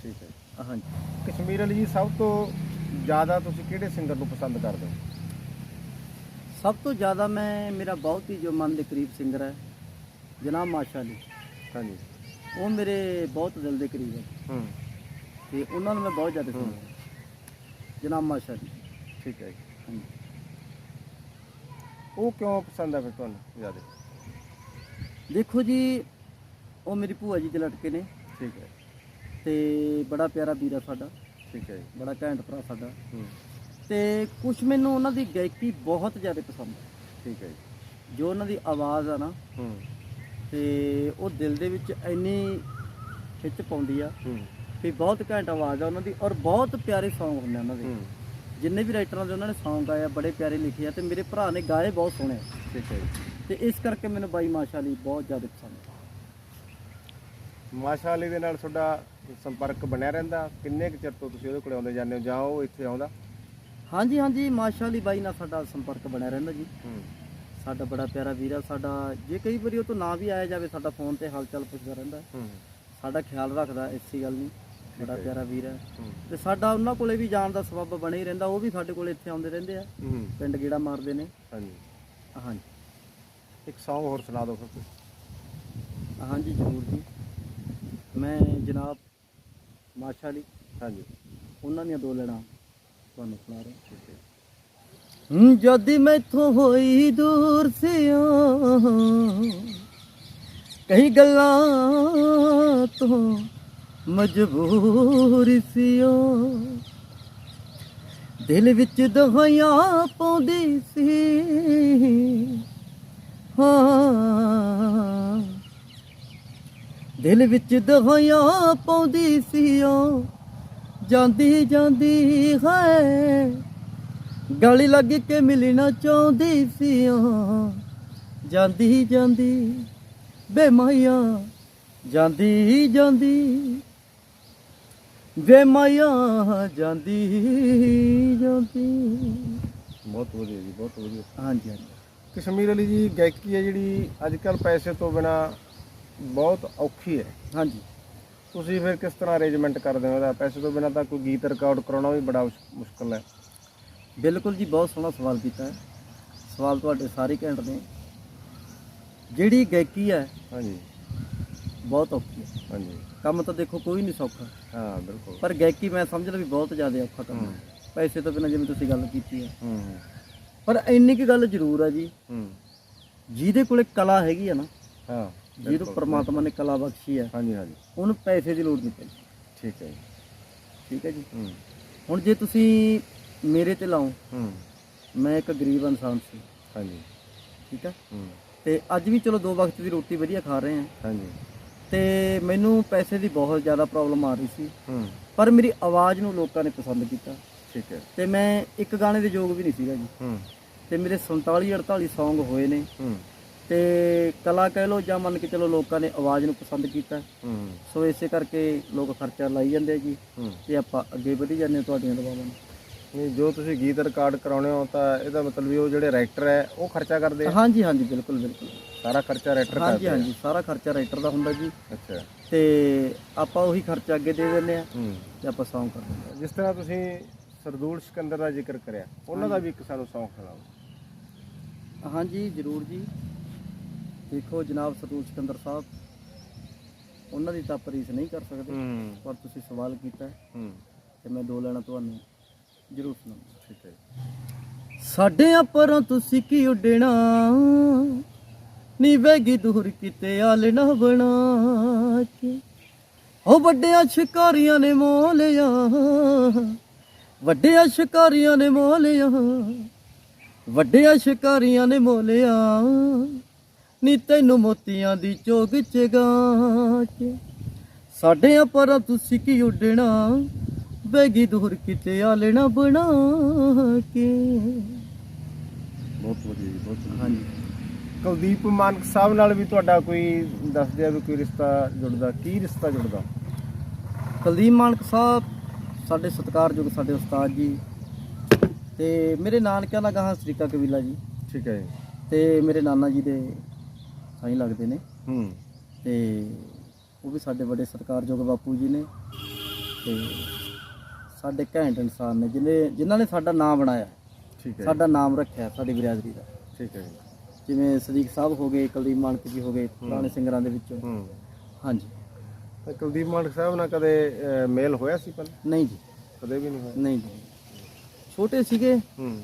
ਠੀਕ ਹੈ। ਜੀ। ਹਾਂਜੀ। ਕਸ਼ਮੀਰ ਅਲੀ ਜੀ ਸਭ ਤੋਂ ਜ਼ਿਆਦਾ ਤੁਸੀਂ ਕਿਹੜੇ ਸਿੰਗਰ ਨੂੰ ਪਸੰਦ ਕਰਦੇ ਹੋ? ਸਭ ਤੋਂ ਜ਼ਿਆਦਾ ਮੈਂ ਮੇਰਾ ਬਹੁਤ ਹੀ ਜੋ ਮਨ ਦੇ ਕਰੀਬ ਸਿੰਗਰ ਹੈ ਜਨਾਬ ਮਾਸ਼ਾ ਅਲੀ। ਹਾਂਜੀ। ਉਹ ਮੇਰੇ ਬਹੁਤ ਦਿਲ ਦੇ ਕਰੀਬ ਹੈ ਹੂੰ। ਤੇ ਉਹਨਾਂ ਨੂੰ ਮੈਂ ਬਹੁਤ ਜ਼ਿਆਦਾ ਸੁਣਦਾ ਜਨਾਬ ਮਾਸ਼ਾ ਅਲੀ। ਠੀਕ ਹੈ ਜੀ। ਹਾਂਜੀ। ਉਹ ਕਿਉਂ ਪਸੰਦ ਹੈ ਫਿਰ ਤੁਹਾਨੂੰ ਜ਼ਿਆਦਾ? ਦੇਖੋ ਜੀ ਉਹ ਮੇਰੀ ਭੂਆ ਜੀ ਦੇ ਲੜਕੇ ਨੇ। ਠੀਕ ਹੈ। ਤੇ ਬੜਾ ਪਿਆਰਾ ਵੀਰ ਆ ਸਾਡਾ। ਠੀਕ ਹੈ ਜੀ। ਬੜਾ ਘੈਂਟ ਭਰਾ ਸਾਡਾ। ਹੂੰ। ਤੇ ਕੁਝ ਮੈਨੂੰ ਉਹਨਾਂ ਦੀ ਗਾਇਕੀ ਬਹੁਤ ਜ਼ਿਆਦਾ ਪਸੰਦ ਹੈ ਠੀਕ ਹੈ ਜੀ। ਜੋ ਉਹਨਾਂ ਦੀ ਆਵਾਜ਼ ਆ ਨਾ ਹੂੰ। ਤੇ ਉਹ ਦਿਲ ਦੇ ਵਿੱਚ ਇੰਨੀ ਖਿੱਚ ਪਾਉਂਦੀ ਆ ਵੀ ਬਹੁਤ ਘੈਂਟ ਆਵਾਜ਼ ਆ ਉਹਨਾਂ ਦੀ ਔਰ ਬਹੁਤ ਪਿਆਰੇ Song ਹੁੰਦੇ ਆ ਉਹਨਾਂ ਦੇ। ਜਿੰਨੇ ਵੀ ਰਾਈਟਰਾਂ ਦੇ ਉਹਨਾਂ ਨੇ Song ਗਾਏ ਆ ਬੜੇ ਪਿਆਰੇ ਲਿਖੇ ਆ ਤੇ ਮੇਰੇ ਭਰਾ ਨੇ ਗਾਏ ਬਹੁਤ ਸੋਹਣੇ। ਆ। ਠੀਕ ਹੈ ਤੇ ਇਸ ਕਰਕੇ ਮੈਨੂੰ ਬਾਈ ਮਾਸ਼ਾ ਅਲੀ ਬਹੁਤ ਜ਼ਿਆਦਾ ਪਸੰਦ ਹੈ ਮਾਸ਼ਾ ਅਲੀ ਦੇ ਨਾਲ ਤੁਹਾਡਾ ਸੰਪਰਕ ਬਣਿਆ ਰਹਿੰਦਾ। ਕਿੰਨੇ ਕੁ ਚਿਰ ਤੋਂ ਤੁਸੀਂ ਉਹਦੇ ਕੋਲ ਆਉਂਦੇ ਜਾਂਦੇ ਹੋ ਜਾਂ ਉਹ ਇੱਥੇ ਆਉਂਦਾ? ਹਾਂਜੀ ਹਾਂਜੀ ਮਾਸ਼ਾ ਅਲੀ ਬਾਈ ਨਾਲ ਸਾਡਾ ਸੰਪਰਕ ਬਣਿਆ ਰਹਿੰਦਾ ਜੀ। ਸਾਡਾ ਬੜਾ ਪਿਆਰਾ ਵੀਰ ਆ ਸਾਡਾ ਜੇ ਕਈ ਵਾਰੀ ਉਹ ਤੋਂ ਨਾ ਵੀ ਆਇਆ ਜਾਵੇ ਸਾਡਾ ਫੋਨ ਤੇ ਹਾਲ ਚਾਲ ਪੁੱਛਦਾ ਰਹਿੰਦਾ। ਹੂੰ। ਸਾਡਾ ਖਿਆਲ ਰੱਖਦਾ ਐਸੀ ਗੱਲ ਨਹੀਂ। ਬੜਾ। ਪਿਆਰਾ ਵੀਰ ਹੈ। ਤੇ ਸਾਡਾ ਉਹਨਾਂ ਕੋਲੇ ਵੀ ਜਾਣ ਦਾ ਸਬਬ ਬਣੇ ਹੀ ਰਹਿੰਦਾ ਉਹ ਵੀ ਸਾਡੇ ਕੋਲੇ ਇੱਥੇ ਆਉਂਦੇ ਰਹਿੰਦੇ ਆ। ਪਿੰਡ ਗੇੜਾ ਮਾਰਦੇ ਨੇ। ਹਾਂਜੀ। ਹਾਂਜੀ। ਇੱਕ Song ਹੋਰ ਸੁਣਾ ਦਿਓ ਫਿਰ। ਹਾਂਜੀ ਜ਼ਰੂਰ ਜੀ। ਮੈਂ ਜਨਾਬ ਮਾਸ਼ਾ ਅਲੀ ਹਾਂਜੀ। ਉਹਨਾਂ ਦੀਆਂ ਦੋ ਲੈਣਾ ਤੁਹਾਨੂੰ ਸੁਣਾ ਰਿਹਾ। ਜਦ ਮੈਥੋਂ ਹੋਈ ਦੂਰ ਸਿਓ ਕਈ ਗੱਲਾਂ ਤੋਂ ਮਜਬੂਰ ਸਿਓ ਦਿਲ ਵਿੱਚ ਦਹਾਈਆਂ ਪਾਉਂਦੀ ਸੀ, ਹਾਂ। ਦਿਲ ਵਿੱਚ ਦਹਾਈਆਂ ਪਾਉਂਦੀ ਸੀ, ਉਹ ਜਾਂਦੀ ਜਾਂਦੀ ਹੈ। ਗਲੀ ਲੱਗ ਕੇ ਮਿਲਣਾ ਚਾਹੁੰਦੀ ਸੀ ਉਹ। ਜਾਂਦੀ ਜਾਂਦੀ ਬੇ ਮਾਇਆ ਜਾਂਦੀ ਜਾਂਦੀ ਵੇ ਮਾਇਆ ਜਾਂਦੀ ਜਾਂਦੀ। ਬਹੁਤ ਵਧੀਆ ਜੀ ਬਹੁਤ ਵਧੀਆ। ਹਾਂਜੀ ਹਾਂਜੀ। ਕਸ਼ਮੀਰ ਅਲੀ ਜੀ ਗਾਇਕੀ ਹੈ ਜਿਹੜੀ ਅੱਜ ਕੱਲ ਪੈਸੇ ਤੋਂ ਬਿਨਾ ਬਹੁਤ ਔਖੀ ਹੈ। ਹਾਂਜੀ। ਤੁਸੀਂ ਫਿਰ ਕਿਸ ਤਰ੍ਹਾਂ ਅਰੇਂਜਮੈਂਟ ਕਰਦੇ ਹੋ? ਉਹਦਾ ਪੈਸੇ ਤੋਂ ਬਿਨਾ ਤਾਂ ਕੋਈ ਗੀਤ ਰਿਕਾਰਡ ਕਰਾਉਣਾ ਵੀ ਬੜਾ ਮੁਸ਼- ਮੁਸ਼ਕਲ ਹੈ। ਬਿਲਕੁਲ ਜੀ ਬਹੁਤ ਸੋਹਣਾ ਸਵਾਲ ਕੀਤਾ ਹੈ। ਸਵਾਲ ਤੁਹਾਡੇ ਸਾਰੇ ਘੈਂਟ ਨੇ। ਜਿਹੜੀ ਗਾਇਕੀ ਹੈ ਹਾਂਜੀ। ਬਹੁਤ ਔਖੀ ਹੈ। ਹਾਂਜੀ। ਕੰਮ ਤਾਂ ਦੇਖੋ ਕੋਈ ਨਹੀਂ ਸੌਖਾ। ਹਾਂ ਬਿਲਕੁਲ। ਪਰ ਗਾਇਕੀ ਮੈਂ ਸਮਝਦਾ ਵੀ ਬਹੁਤ ਜ਼ਿਆਦਾ ਔਖਾ ਕੰਮ ਹੂੰ। ਹੈ। ਪੈਸੇ ਤੋਂ ਬਿਨਾਂ ਜਿਵੇਂ ਤੁਸੀਂ ਗੱਲ ਕੀਤੀ ਹੈ। ਹੂੰ। ਪਰ ਇੰਨੀ ਕੀ ਗੱਲ ਜ਼ਰੂਰ ਹੈ ਜੀ। ਹੂੰ। ਜਿਹਦੇ ਕੋਲੇ ਕਲਾ ਹੈਗੀ ਆ ਨਾ ਹਾਂ ਜਿਹਨੂੰ ਪ੍ਰਮਾਤਮਾ ਨੇ ਕਲਾ ਬਖਸ਼ੀ ਹੈ ਹਾਂਜੀ ਹਾਂਜੀ। ਉਹਨੂੰ ਪੈਸੇ ਦੀ ਲੋੜ ਨਹੀਂ ਪੈਂਦੀ। ਠੀਕ ਹੈ ਜੀ। ਠੀਕ ਹੈ ਜੀ। ਹੂੰ। ਹੁਣ ਜੇ ਤੁਸੀਂ ਮੇਰੇ ਤੇ ਲਾਓ ਹੂੰ। ਮੈਂ ਇੱਕ ਗਰੀਬ ਇਨਸਾਨ ਸੀ। ਹਾਂਜੀ। ਠੀਕ ਹੈ ਹੂੰ। ਤੇ ਅੱਜ ਵੀ ਚਲੋ ਦੋ ਵਕਤ ਦੀ ਰੋਟੀ ਵਧੀਆ ਖਾ ਰਹੇ ਹਾਂ। ਹਾਂਜੀ। ਤੇ ਮੈਨੂੰ ਪੈਸੇ ਦੀ ਬਹੁਤ ਜ਼ਿਆਦਾ ਪ੍ਰੋਬਲਮ ਆ ਰਹੀ ਸੀ। ਹੂੰ। ਪਰ ਮੇਰੀ ਆਵਾਜ਼ ਨੂੰ ਲੋਕਾਂ ਨੇ ਪਸੰਦ ਕੀਤਾ। ਠੀਕ ਹੈ। ਤੇ ਮੈਂ ਇੱਕ ਗਾਣੇ ਦੇ ਯੋਗ ਵੀ ਨਹੀਂ ਸੀਗਾ ਜੀ। ਹੂੰ। ਤੇ ਮੇਰੇ 47 48 Song ਹੋਏ ਨੇ। ਹੂੰ। ਤੇ ਕਲਾ ਕਹਿ ਲੋ ਜਾਂ ਮੰਨ ਕੇ ਚਲੋ ਲੋਕਾਂ ਨੇ ਆਵਾਜ਼ ਨੂੰ ਪਸੰਦ ਕੀਤਾ। ਹੂੰ। ਸੋ ਇਸੇ ਕਰਕੇ ਲੋਕ ਖਰਚਾ ਲਾਈ ਜਾਂਦੇ ਆ ਜੀ। ਤੇ ਆਪਾਂ ਅੱਗੇ ਵਧੀ ਜਾਂਦੇ ਤੁਹਾਡੀਆਂ ਦਬਾਵਾਂ ਨਾਲ ਨਹੀਂ ਜੋ ਤੁਸੀਂ ਗੀਤ ਰਿਕਾਰਡ ਕਰਾਉਣੇ ਹੋ ਤਾਂ ਇਹਦਾ ਮਤਲਬ ਵੀ ਉਹ ਜਿਹੜੇ ਰਾਈਟਰ ਹੈ ਉਹ ਖਰਚਾ ਕਰਦੇ ਆ? ਹਾਂਜੀ ਹਾਂਜੀ ਬਿਲਕੁਲ ਬਿਲਕੁਲ। ਸਾਰਾ ਖਰਚਾ ਰਾਈਟਰ ਹਾਂਜੀ ਕਰਦੇ ਆ? ਹਾਂਜੀ ਸਾਰਾ ਖਰਚਾ ਰਾਈਟਰ ਦਾ ਹੁੰਦਾ ਜੀ। ਅੱਛਾ। ਤੇ ਆਪਾਂ ਉਹੀ ਖਰਚਾ ਅੱਗੇ ਦੇ ਦਿੰਦੇ ਆ ਹੂੰ। ਤੇ ਆਪਾਂ Song ਕਰ ਦਿੰਦੇ ਹਾਂ ਜਿਸ ਤਰ੍ਹਾਂ ਤੁਸੀਂ ਸਰਦੂਲ ਸਿਕੰਦਰ ਦਾ ਜ਼ਿਕਰ ਕਰਿਆ ਉਹਨਾਂ ਦਾ ਵੀ ਇੱਕ ਸਾਨੂੰ ਸੌਂਗ ਸੁਣਾਓ। ਹਾਂਜੀ ਜ਼ਰੂਰ ਜੀ। ਦੇਖੋ ਜਨਾਬ ਸਰਦੂਲ ਸਿਕੰਦਰ ਸਾਹਿਬ ਉਹਨਾਂ ਦੀ ਤਾਂ ਪਰੀਸ ਨਹੀਂ ਕਰ ਸਕਦੇ ਪਰ ਤੁਸੀਂ ਸਵਾਲ ਕੀਤਾ। ਤੇ ਮੈਂ ਦੋ ਲੈਣਾ ਤੁਹਾਨੂੰ। ਜ਼ਰੂਰ ਸੁਣਾਉਂਗਾ ਠੀਕ ਹੈ ਸਾਡੇ ਪਰਾਂ ਤੁਸੀਂ ਕੀ ਉੱਡਣਾ ਨੀ ਵੇਗੀ ਦੂਰ ਕਿਤੇ ਆਲਣਾ ਬਣਾ ਕੇ। ਉਹ ਵੱਡਿਆਂ ਸ਼ਿਕਾਰੀਆਂ ਨੇ ਮੋਲਿਆ ਵੱਡਿਆਂ ਸ਼ਿਕਾਰੀਆਂ ਨੇ ਮੋਲਿਆ ਵੱਡਿਆਂ ਸ਼ਿਕਾਰੀਆਂ ਨੇ ਮੋਲਿਆ ਨੀ ਤੈਨੂੰ ਮੋਤੀਆਂ ਦੀ ਚੋਗ ਚਗਾ ਕੇ। ਸਾਡੇ ਪਰਾਂ ਤੁਸੀਂ ਕੀ ਉੱਡਣਾ ਵੇਗੀ ਦੂਰ ਕਿਤੇ ਆਲਣਾ ਬਣਾ ਕੇ। ਬਹੁਤ ਵਧੀਆ ਜੀ ਬਹੁਤ। ਹਾਂਜੀ। ਕੁਲਦੀਪ ਮਾਨਕ ਸਾਹਿਬ ਨਾਲ ਵੀ ਤੁਹਾਡਾ ਕੋਈ ਦੱਸ ਦਿਆ ਵੀ ਕੋਈ ਰਿਸ਼ਤਾ ਜੁੜਦਾ ਕੀ ਰਿਸ਼ਤਾ ਜੁੜਦਾ? ਕੁਲਦੀਪ ਮਾਨਕ ਸਾਹਿਬ ਸਾਡੇ ਸਤਿਕਾਰਯੋਗ ਸਾਡੇ ਉਸਤਾਦ ਜੀ। ਤੇ ਮੇਰੇ ਨਾਨਕਿਆਂ ਦਾ ਗਾਹਾਂ ਸ੍ਰੀਕਾ ਕਬੀਲਾ ਜੀ। ਠੀਕ ਹੈ ਤੇ ਮੇਰੇ ਨਾਨਾ ਜੀ ਦੇ ਸਾਈਂ ਲੱਗਦੇ ਨੇ। ਹੂੰ। ਤੇ ਉਹ ਵੀ ਸਾਡੇ ਬੜੇ ਸਤਿਕਾਰਯੋਗ ਬਾਪੂ ਜੀ ਨੇ। ਤੇ ਸਾਡੇ ਘੈਂਟ ਇਨਸਾਨ ਨੇ ਜਿਹਨੇ ਜਿਨ੍ਹਾਂ ਨੇ ਸਾਡਾ ਨਾਮ ਬਣਾਇਆ ਠੀਕ ਹੈ ਸਾਡਾ ਨਾਮ ਰੱਖਿਆ ਸਾਡੀ ਬਰਾਦਰੀ ਦਾ। ਠੀਕ ਹੈ ਜੀ। ਜਿਵੇਂ ਸਦੀਕ ਸਾਹਿਬ ਹੋ ਗਏ ਕੁਲਦੀਪ ਮਾਨਕ ਜੀ ਹੋ ਗਏ ਪੁਰਾਣੇ ਸਿੰਗਰਾਂ ਦੇ ਵਿੱਚੋਂ। ਹੂੰ। ਹਾਂਜੀ। ਤਾਂ ਕੁਲਦੀਪ ਮਾਨਕ ਸਾਹਿਬ ਨਾਲ ਕਦੇ ਮੇਲ ਹੋਇਆ ਸੀ ਪਹਿਲਾਂ? ਨਹੀਂ ਜੀ। ਕਦੇ ਵੀ ਨਹੀਂ ਹੋਇਆ? ਨਹੀਂ ਜੀ। ਛੋਟੇ ਸੀਗੇ। ਹੂੰ।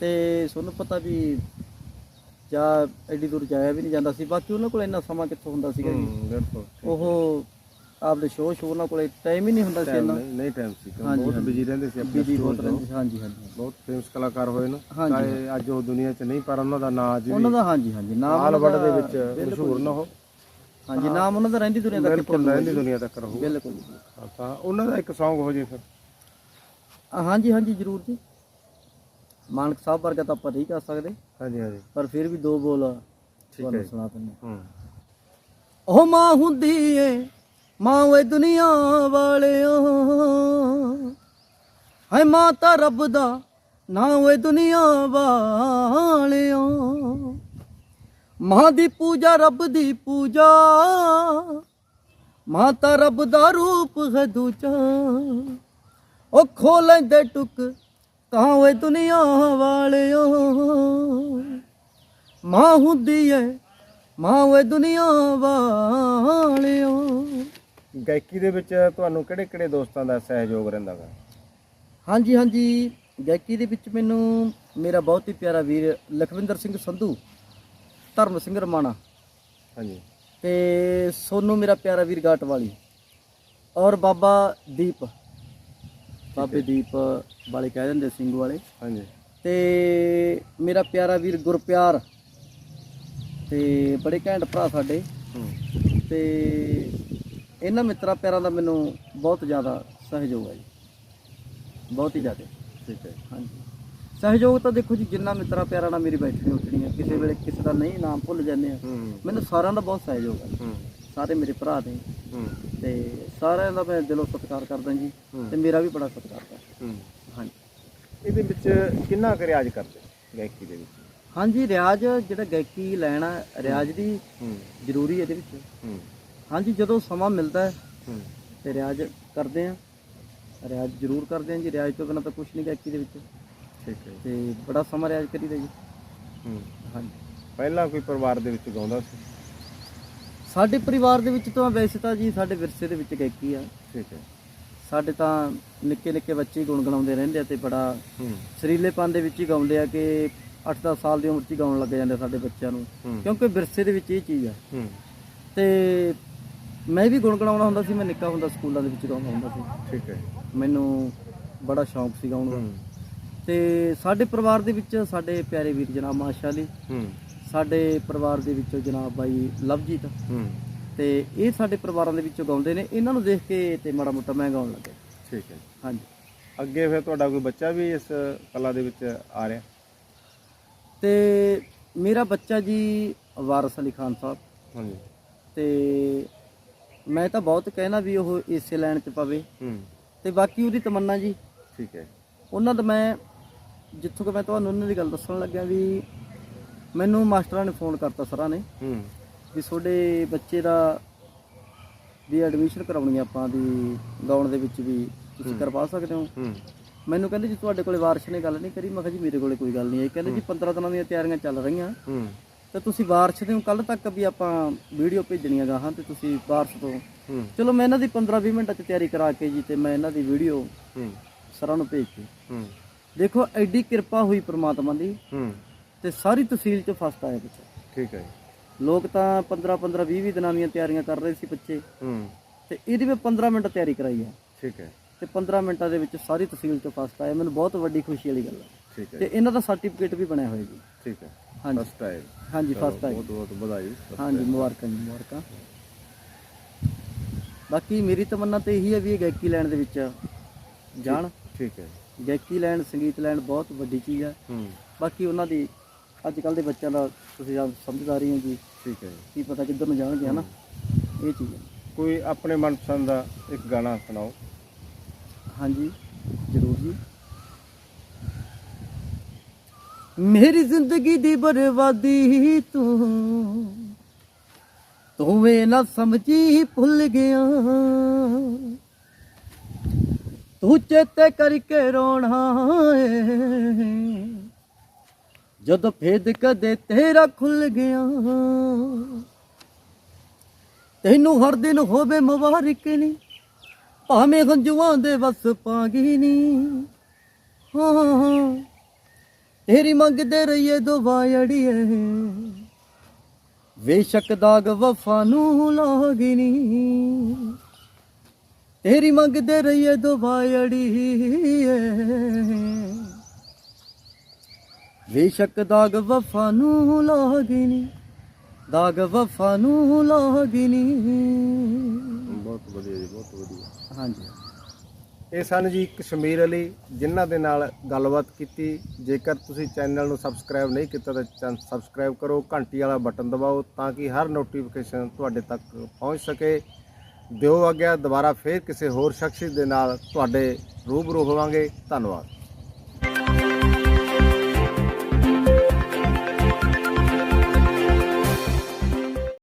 ਤੇ ਤੁਹਾਨੂੰ ਪਤਾ ਵੀ ਜਾਂ ਐਡੀ ਦੂਰ ਜਾਇਆ ਵੀ ਨਹੀਂ ਜਾਂਦਾ ਸੀ। ਬਾਕੀ ਉਹਨਾਂ ਕੋਲ ਇੰਨਾ ਸਮਾਂ ਕਿੱਥੋਂ ਹੁੰਦਾ ਸੀਗਾ ਜੀ? ਬਿਲਕੁਲ। ਉਹ ਆਪਦੇ ਸ਼ੋਅ ਸ਼ੋਅ ਨਾਲ ਕੋਲੇ ਟਾਈਮ ਹੀ ਨਹੀਂ ਹੁੰਦਾ ਸੀ ਇੰਨਾ। ਨਹੀਂ ਨਹੀਂ ਟਾਈਮ ਸੀ। ਹਾਂਜੀ, ਬਹੁਤ ਹਾਂਜੀ। ਬਿਜ਼ੀ ਰਹਿੰਦੇ ਸੀ ਆਪਣੇ ਬਿਜ਼ੀ ਬਹੁਤ schedule ਰਹਿੰਦੇ ਸੀ। ਹਾਂਜੀ ਹਾਂਜੀ। ਤੋਂ। ਬਹੁਤ ਫੇਮਸ ਕਲਾਕਾਰ ਹੋਏ ਨੇ। ਹਾਂਜੀ। ਚਾਹੇ ਅੱਜ ਉਹ ਦੁਨੀਆ 'ਚ ਨਹੀਂ ਪਰ ਉਹਨਾਂ ਦਾ ਨਾਂ ਅੱਜ ਉਹਨਾਂ ਵੀ ਦਾ ਹਾਂਜੀ ਹਾਂਜੀ। ਨਾਮ ਆਲ ਉਹਨਾਂ ਵਰਲਡ ਦੇ ਦਾ ਵਿੱਚ ਬਿਲਕੁਲ ਮਸ਼ਹੂਰ ਨਾ ਹੋ। ਹਾਂਜੀ ਨਾਮ ਉਹਨਾਂ ਦਾ ਰਹਿੰਦੀ ਦੁਨੀਆ ਤੱਕ ਬਿਲਕੁਲ ਰਹਿੰਦੀ ਦੁਨੀਆ ਤੱਕ ਰਹੂ ਬਿਲਕੁਲ ਤਾਂ ਉਹਨਾਂ ਦਾ ਇੱਕ Song ਹੋ ਜੇ ਫਿਰ। ਅ, ਹਾਂਜੀ ਹਾਂਜੀ ਜ਼ਰੂਰ ਜੀ। ਮਾਨਕ ਸਾਹਿਬ ਵਰਗਾ ਤਾਂ ਆਪਾਂ ਨਹੀਂ ਕਰ ਸਕਦੇ। ਹਾਂਜੀ ਹਾਂਜੀ। ਪਰ ਫਿਰ ਵੀ ਦੋ ਬੋਲ ਠੀਕ ਹੈ ਤੁਹਾਨੂੰ ਜੀ। ਸੁਣਾ ਦਿੰਦੇ ਹੂੰ। ਉਹ ਮਾਂ ਹੁੰਦੀ ਏ ਮਾਂ ਓਏ ਦੁਨੀਆ ਵਾਲਿਓ। ਹੈ ਮਾਂ ਰੱਬ ਦਾ ਨਾ ਓਏ ਦੁਨੀਆ ਵਾਲਿਓ। ਮਾਂ ਦੀ ਪੂਜਾ, ਰੱਬ ਦੀ ਪੂਜਾ। ਮਾਤਾ ਰੱਬ ਦਾ ਰੂਪ ਹੈ ਦੂਜਾ। ਉਹ ਖੋ ਲੈਂਦੇ ਟੁਕ ਤਾਂ ਓਏ ਦੁਨੀਆ ਵਾਲਿਓ। ਮਾਂ ਹੁੰਦੀ ਏ ਮਾਂ ਓਏ ਦੁਨੀਆ ਵਾਲਿਓ। ਗਾਇਕੀ ਦੇ ਵਿੱਚ ਤੁਹਾਨੂੰ ਕਿਹੜੇ ਕਿਹੜੇ ਦੋਸਤਾਂ ਦਾ ਸਹਿਯੋਗ ਰਹਿੰਦਾ ਵਾ? ਹਾਂਜੀ ਹਾਂਜੀ। ਗਾਇਕੀ ਦੇ ਵਿੱਚ ਮੈਨੂੰ ਮੇਰਾ ਬਹੁਤ ਹੀ ਪਿਆਰਾ ਵੀਰ ਲਖਵਿੰਦਰ ਸਿੰਘ ਸੰਧੂ ਧਰਮ ਸਿੰਘ ਰਮਾਣਾ ਹਾਂਜੀ। ਤੇ ਸੋਨੂ ਮੇਰਾ ਪਿਆਰਾ ਵੀਰ ਗਾਟ ਵਾਲੀ ਔਰ ਬਾਬਾ ਦੀਪ। ਬਾਬੇ ਦੀਪ ਵਾਲੇ ਕਹਿ ਦਿੰਦੇ ਸਿੰਘੂ ਵਾਲੇ। ਹਾਂਜੀ। ਤੇ ਮੇਰਾ ਪਿਆਰਾ ਵੀਰ ਗੁਰਪਿਆਰ ਤੇ ਬੜੇ ਘੈਂਟ ਭਰਾ ਸਾਡੇ। ਤੇ ਇਹਨਾਂ ਮਿੱਤਰਾਂ ਪਿਆਰਾਂ ਦਾ ਮੈਨੂੰ ਬਹੁਤ ਜ਼ਿਆਦਾ ਸਹਿਯੋਗ ਹੈ ਜੀ। ਬਹੁਤ ਹੀ ਜ਼ਿਆਦਾ ਠੀਕ ਹੈ ਹਾਂਜੀ। ਸਹਿਯੋਗ ਤਾਂ ਦੇਖੋ ਜੀ ਜਿੰਨਾ ਮਿੱਤਰਾਂ ਪਿਆਰਾਂ ਨਾਲ ਮੇਰੀ ਬੈਠਣੀ ਉੱਠਣੀ ਹੈ। ਕਿਸੇ ਵੇਲੇ ਕਿਸੇ ਦਾ ਨਹੀਂ ਨਾਮ ਭੁੱਲ ਜਾਂਦੇ ਆ ਮੈਨੂੰ ਸਾਰਿਆਂ ਦਾ ਬਹੁਤ ਸਹਿਯੋਗ ਹੈ ਸਾਰੇ ਮੇਰੇ ਭਰਾ ਨੇ। ਹੂੰ। ਤੇ ਸਾਰਿਆਂ ਦਾ ਮੈਂ ਦਿਲੋਂ ਸਤਿਕਾਰ ਕਰਦਾ ਜੀ। ਤੇ ਮੇਰਾ ਵੀ ਬੜਾ ਸਤਿਕਾਰ ਕਰਦਾ ਹੂੰ। ਹਾਂਜੀ। ਇਹਦੇ ਵਿੱਚ ਕਿੰਨਾ ਕੁ ਰਿਆਜ਼ ਕਰਦੇ ਗਾਇਕੀ ਦੇ ਵਿੱਚ? ਹਾਂਜੀ ਰਿਆਜ਼ ਜਿਹੜਾ ਗਾਇਕੀ ਲੈਣਾ ਰਿਆਜ਼ ਦੀ ਜ਼ਰੂਰੀ ਹੈ ਇਹਦੇ ਵਿੱਚ। ਹਾਂਜੀ ਜਦੋਂ ਸਮਾਂ ਮਿਲਦਾ ਹੈ ਹੂੰ। ਤੇ ਰਿਆਜ਼ ਕਰਦੇ ਆ ਰਿਆਜ਼ ਜ਼ਰੂਰ ਕਰਦੇ ਆ ਜੀ। ਰਿਆਜ਼ ਤੋਂ ਬਿਨਾਂ ਤਾਂ ਕੁਝ ਨਹੀਂ ਗਾਇਕੀ ਦੇ ਵਿੱਚ। ਠੀਕ ਹੈ ਤੇ ਬੜਾ ਸਮਾਂ ਰਿਆਜ਼ ਕਰੀਦਾ ਜੀ। ਹੂੰ। ਹਾਂਜੀ। ਪਹਿਲਾਂ ਕੋਈ ਪਰਿਵਾਰ ਦੇ ਵਿੱਚ ਗਾਉਂਦਾ ਸੀ? ਸਾਡੇ ਪਰਿਵਾਰ ਦੇ ਵਿੱਚ ਤਾਂ ਵੈਸੇ ਤਾਂ ਜੀ ਸਾਡੇ ਵਿਰਸੇ ਦੇ ਵਿੱਚ ਗਾਇਕੀ ਆ। ਠੀਕ ਹੈ। ਸਾਡੇ ਤਾਂ ਨਿੱਕੇ ਨਿੱਕੇ ਬੱਚੇ ਹੀ ਗੁਣਗੁਣਾਉਂਦੇ ਰਹਿੰਦੇ ਆ ਤੇ ਬੜਾ ਹੂੰ। ਸਰੀਲੇਪਨ ਦੇ ਵਿੱਚ ਹੀ ਗਾਉਂਦੇ ਆ ਕਿ 8-10 ਸਾਲ ਦੀ ਉਮਰ 'ਚ ਹੀ ਗਾਉਣ ਲੱਗ ਜਾਂਦੇ ਆ ਸਾਡੇ ਬੱਚਿਆਂ ਨੂੰ। ਹੂੰ। ਕਿਉਂਕਿ ਵਿਰਸੇ ਦੇ ਵਿੱਚ ਇਹ ਚੀਜ਼ ਆ। ਹੂੰ। ਤੇ ਮੈਂ ਵੀ ਗੁਣਗੁਣਾਉਣਾ ਹੁੰਦਾ ਸੀ ਮੈਂ ਨਿੱਕਾ ਹੁੰਦਾ ਸਕੂਲਾਂ ਦੇ ਵਿੱਚ ਗਾਉਂਦਾ ਹੁੰਦਾ ਸੀ। ਠੀਕ ਹੈ। ਮੈਨੂੰ ਬੜਾ ਸ਼ੌਂਕ ਸੀ ਗਾਉਣ ਦਾ। ਤੇ ਸਾਡੇ ਪਰਿਵਾਰ ਦੇ ਵਿੱਚ ਸਾਡੇ ਪਿਆਰੇ ਵੀਰ ਜਨਾਬ ਮਾਸ਼ਾ ਅਲੀ ਹੂੰ। ਸਾਡੇ ਪਰਿਵਾਰ ਦੇ ਵਿੱਚੋਂ ਜਨਾਬ ਬਾਈ ਲਵਜੀਤ। ਹੂੰ। ਤੇ ਇਹ ਸਾਡੇ ਪਰਿਵਾਰਾਂ ਦੇ ਵਿੱਚੋਂ ਗਾਉਂਦੇ ਨੇ। ਇਹਨਾਂ ਨੂੰ ਦੇਖ ਕੇ ਤੇ ਮਾੜਾ ਮੋਟਾ ਮੈਂ ਗਾਉਣ ਲੱਗਿਆ। ਠੀਕ ਹੈ। ਹਾਂਜੀ। ਅੱਗੇ ਫਿਰ ਤੁਹਾਡਾ ਕੋਈ ਬੱਚਾ ਵੀ ਇਸ ਕਲਾ ਦੇ ਵਿੱਚ ਆ ਰਿਹਾ? ਤੇ ਮੇਰਾ ਬੱਚਾ ਜੀ ਵਾਰਿਸ ਅਲੀ ਖਾਨ ਸਾਹਿਬ। ਹਾਂਜੀ। ਤੇ ਮੈਂ ਤਾਂ ਬਹੁਤ ਕਹਿਣਾ ਵੀ ਉਹ ਇਸੇ ਲਾਈਨ 'ਚ ਪਵੇ। ਹੂੰ। ਤੇ ਬਾਕੀ ਉਹਦੀ ਤਮੰਨਾ ਜੀ। ਠੀਕ ਹੈ। ਉਹਨਾਂ ਦਾ ਮੈਂ ਜਿੱਥੋਂ ਕਿ ਮੈਂ ਤੁਹਾਨੂੰ ਉਹਨਾਂ ਦੀ ਗੱਲ ਦੱਸਣ ਲੱਗਿਆ ਵੀ ਮੈਨੂੰ ਮਾਸਟਰਾਂ ਨੇ ਫੋਨ ਕਰਤਾ ਸਰਾਂ ਨੇ। ਹੂੰ। ਵੀ ਤੁਹਾਡੇ ਬੱਚੇ ਦਾ ਵੀ ਐਡਮਿਸ਼ਨ ਕਰਾਉਣੀ ਆ ਆਪਾਂ ਵੀ ਗਾਉਣ ਦੇ ਵਿੱਚ ਵੀ ਤੁਸੀਂ ਕਰਵਾ ਸਕਦੇ ਹੋ। ਹੂੰ। ਮੈਨੂੰ ਕਹਿੰਦੇ ਜੀ ਤੁਹਾਡੇ ਕੋਲੇ ਵਾਰਸ਼ ਨੇ ਗੱਲ ਨਹੀਂ ਕਰੀ। ਮੈਂ ਕਿਹਾ ਜੀ ਮੇਰੇ ਕੋਲੇ ਕੋਈ ਗੱਲ ਨਹੀਂ ਆਈ ਕਹਿੰਦੇ ਜੀ 15 ਦਿਨਾਂ ਦੀਆਂ ਤਿਆਰੀਆਂ ਚੱਲ ਰਹੀਆਂ। ਹੂੰ। ਤੇ ਤੁਸੀਂ ਵਾਰਸ਼ ਦੇ ਕੱਲ ਤੱਕ ਵੀ ਆਪਾਂ ਵੀਡੀਓ ਭੇਜਣੀਆਂ ਗਾਹਾਂ ਤੇ ਤੁਸੀਂ ਵਾਰਸ਼ ਤੋਂ। ਹੂੰ। ਚਲੋ ਮੈਂ ਇਹਨਾਂ ਦੀ 15-20 ਮਿੰਟਾਂ 'ਚ ਤਿਆਰੀ ਕਰਾ ਕੇ ਜੀ ਤੇ ਮੈਂ ਇਹਨਾਂ ਦੀ ਵੀਡੀਓ ਹੂੰ। ਸਰਾਂ ਨੂੰ ਭੇਜਤੀ ਹੂੰ। ਦੇਖੋ ਐਡੀ ਕਿਰਪਾ ਹੋਈ ਪ੍ਰਮਾਤਮਾ ਦੀ। ਹੂੰ। ਤੇ ਸਾਰੀ ਤਹਿਸੀਲ 'ਚ ਫਸਟ ਆਇਆ ਬੱਚਾ। ਠੀਕ ਹੈ ਲੋਕ ਤਾਂ 15-15 20-20 ਦਿਨਾਂ ਦੀਆਂ ਤਿਆਰੀਆਂ ਕਰ ਰਹੇ ਸੀ ਬੱਚੇ। ਹੂੰ। ਤੇ ਇਹਦੀ ਮੈਂ 15 ਮਿੰਟ ਤਿਆਰੀ ਕਰਾਈ ਆ ਠੀਕ ਹੈ। ਤੇ 15 ਮਿੰਟਾਂ ਦੇ ਵਿੱਚ ਸਾਰੀ ਤਹਿਸੀਲ 'ਚ ਫਸਟ ਆਇਆ। ਮੈਨੂੰ ਬਹੁਤ ਵੱਡੀ ਖੁਸ਼ੀ ਵਾਲੀ ਗੱਲ ਹੈ। ਠੀਕ ਹੈ ਤੇ ਇਹਨਾਂ ਦਾ ਸਰਟੀਫਿਕੇਟ ਵੀ ਬਣਿਆ ਹੋਇਆ ਜੀ। ਠੀਕ ਹੈ। ਹਾਂਜੀ। ਫਸਟ ਆਏ ਹਾਂਜੀ ਫਸਟ ਆਇਆ ਬਹੁਤ ਬਹੁਤ ਵਧਾਈ ਹਾਂਜੀ ਮੁਬਾਰਕਾਂ ਜੀ ਮੁਬਾਰਕਾਂ। ਬਾਕੀ ਮੇਰੀ ਤਮੰਨਾ ਤੇ ਇਹੀ ਹੈ ਵੀ ਇਹ ਗਾਇਕੀ ਲੈਣ ਦੇ ਵਿੱਚ ਜਾਣ। ਠੀਕ ਹੈ। ਗਾਇਕੀ ਲੈਣ ਸੰਗੀਤ ਲੈਣ ਬਹੁਤ ਵੱਡੀ ਚੀਜ਼ ਹੈ। ਹੂੰ। ਬਾਕੀ ਉਹਨਾਂ ਦੀ ਅੱਜ ਕੱਲ ਦੇ ਬੱਚਿਆਂ ਦਾ ਤੁਸੀਂ ਆਪ ਸਮਝਦਾਰੀ ਹੋ ਜੀ। ਠੀਕ ਹੈ। ਕੀ ਪਤਾ ਕਿੱਧਰ ਨੂੰ ਜਾਣਗੇ ਹਨਾ? ਇਹ ਚੀਜ਼ ਹੈ। ਕੋਈ ਆਪਣੇ ਮਨਪਸੰਦ ਦਾ ਇੱਕ ਗਾਣਾ ਸੁਣਾਓ। ਹਾਂਜੀ ਜ਼ਰੂਰ ਜੀ। ਮੇਰੀ ਜ਼ਿੰਦਗੀ ਦੀ ਬਰਬਾਦੀ ਤੂੰ ਤੂੰ। ਇਹ ਨਾ ਸਮਝੀ ਭੁੱਲ ਗਿਆ। ਤੂੰ ਚੇਤੇ ਕਰਕੇ ਰੋਣਾ ਏ। ਜਦੋਂ ਫੇਦ ਕਦੇ ਤੇਰਾ ਖੁੱਲ ਗਿਆ। ਤੈਨੂੰ ਹਰ ਦਿਨ ਹੋਵੇ ਮੁਬਾਰਕ ਨੀ, ਭਾਵੇਂ ਹੰਝੂਆਂ ਦੇ ਵਸ ਪਾਗੀ ਨੀ। ਹਾਂ। ਤੇਰੀ ਮੰਗਦੇ ਰਹੀਏ ਦੁਆ ਅੜੀਏ। ਬੇਸ਼ੱਕ ਦਾਗ ਵਫਾ ਨੂੰ ਲਾਗੀ ਨੀ। ਤੇਰੀ ਮੰਗਦੇ ਰਹੀਏ ਦੁਬਾਇੜੀ ਬੇਸ਼ੱਕ ਦਾਗ ਵਫਾ ਨੂੰ ਲਾਗਨੀ ਦਾਗ ਵਫਾ ਨੂੰ ਲਾਗਨੀ ਬਹੁਤ ਵਧੀਆ ਜੀ ਬਹੁਤ ਵਧੀਆ। ਹਾਂਜੀ। ਇਹ ਸਨ ਜੀ ਕਸ਼ਮੀਰ ਅਲੀ ਜਿਨ੍ਹਾਂ ਦੇ ਨਾਲ ਗੱਲਬਾਤ ਕੀਤੀ। ਜੇਕਰ ਤੁਸੀਂ ਚੈਨਲ ਨੂੰ ਸਬਸਕ੍ਰਾਈਬ ਨਹੀਂ ਕੀਤਾ ਤਾਂ ਸਬਸਕ੍ਰਾਈਬ ਕਰੋ, ਘੰਟੀ ਵਾਲਾ ਬਟਨ ਦਬਾਓ ਤਾਂ ਕਿ ਹਰ ਨੋਟੀਫਿਕੇਸ਼ਨ ਤੁਹਾਡੇ ਤੱਕ ਪਹੁੰਚ ਸਕੇ। ਦਿਓ ਆਗਿਆ, ਦੁਬਾਰਾ ਫੇਰ ਕਿਸੇ ਹੋਰ ਸ਼ਖਸੀਅਤ ਦੇ ਨਾਲ ਤੁਹਾਡੇ ਰੂਬਰੂ ਹੋਵਾਂਗੇ। ਧੰਨਵਾਦ।